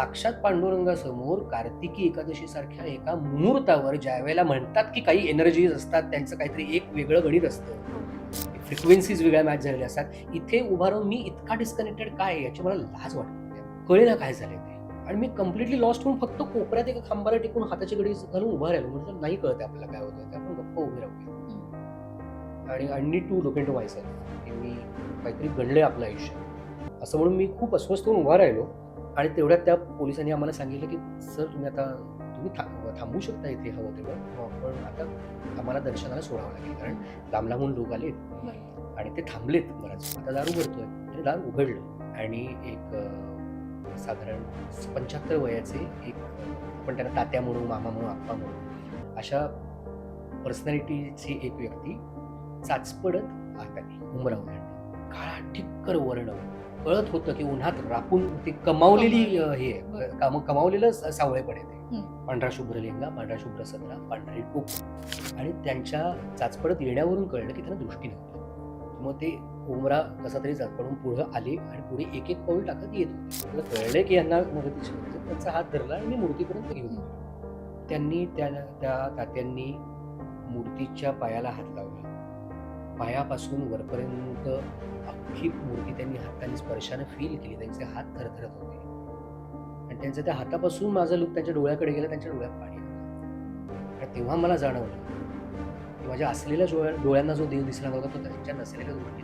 साक्षात पांडुरंगासमोर कार्तिकी एकादशी सारख्या एका मुहूर्तावर ज्या वेळेला म्हणतात की काही एनर्जीज असतात त्यांचं काहीतरी एक वेगळं गणित असतं. फ्रिक्वेन्सीज वेगळ्या मॅच झालेल्या असतात. इथे उभा राहून मी इतका डिस्कनेक्टेड काय याची मला लाज वाटते. कळेना काय झालंय ते. आणि मी कम्प्लिटली लॉस्ट होऊन फक्त कोपऱ्यात एका खांबाला टिकून हाताची गडी घालून उभा राहिलो. म्हणजे नाही कळते आपल्याला काय होतं ते आपण गप्प उभे राहूया. आणि I need to look into myself मी काहीतरी घडलंय आपलं आयुष्य. असं म्हणून मी खूप अस्वस्थ होऊन उभा राहिलो. आणि तेवढ्यात त्या पोलिसांनी आम्हाला सांगितलं की सर तुम्ही आता तुम्ही था- थांबू शकता इथे हवं तेवढं. पण आता आम्हाला दर्शनाला सोडावं लागेल कारण लांब लांबून लोक आलेत. आणि ते थांबलेत बराच. आता दार उघडतोय आणि दार उघडलं आणि एक साधारण पंच्याहत्तर वयाचे एक आपण त्यांना तात्या म्हणू मामा म्हणू आप्पा म्हणू अशा पर्सनॅलिटीची एक व्यक्ती चाचपडत हाताने उमरावून काळा ठिक्कर वर्ण. कळत होतं की उन्हात रापून ते कमावलेली हे. काम कमावलेलं स- सावळेपण आहे ते. पांढरा शुभ्र लेंगा पांढरा शुभ्र सदरा पांढरी टोप. आणि त्यांच्या चाचपडत येण्यावरून कळलं की त्यांना दृष्टी नव्हती. मग ते उमरा कसा तरी चाचपडून पुढं आले आणि पुढे एक एक पाऊल टाकत येत होते. मला कळलं की यांना मदतीची. त्यांचा हात धरला आणि मी मूर्तीपर्यंत घेऊन त्यांनी त्या त्या तात्यांनी मूर्तीच्या पायाला हात लावला. पायापासून वरपर्यंत अख्खी मूर्ती त्यांनी हाताने स्पर्शाने फील केली. त्यांचे हात थरथरत होते. आणि त्यांच्या त्या हातापासून माझा लुक त्यांच्या डोळ्याकडे गेला त्यांच्या डोळ्यात पाणी आणि तेव्हा मला जाणवलं की माझ्या असलेल्या डोळ्या डोळ्यांना जो देव दिसला होता तो त्यांच्या नसलेल्या गोष्टी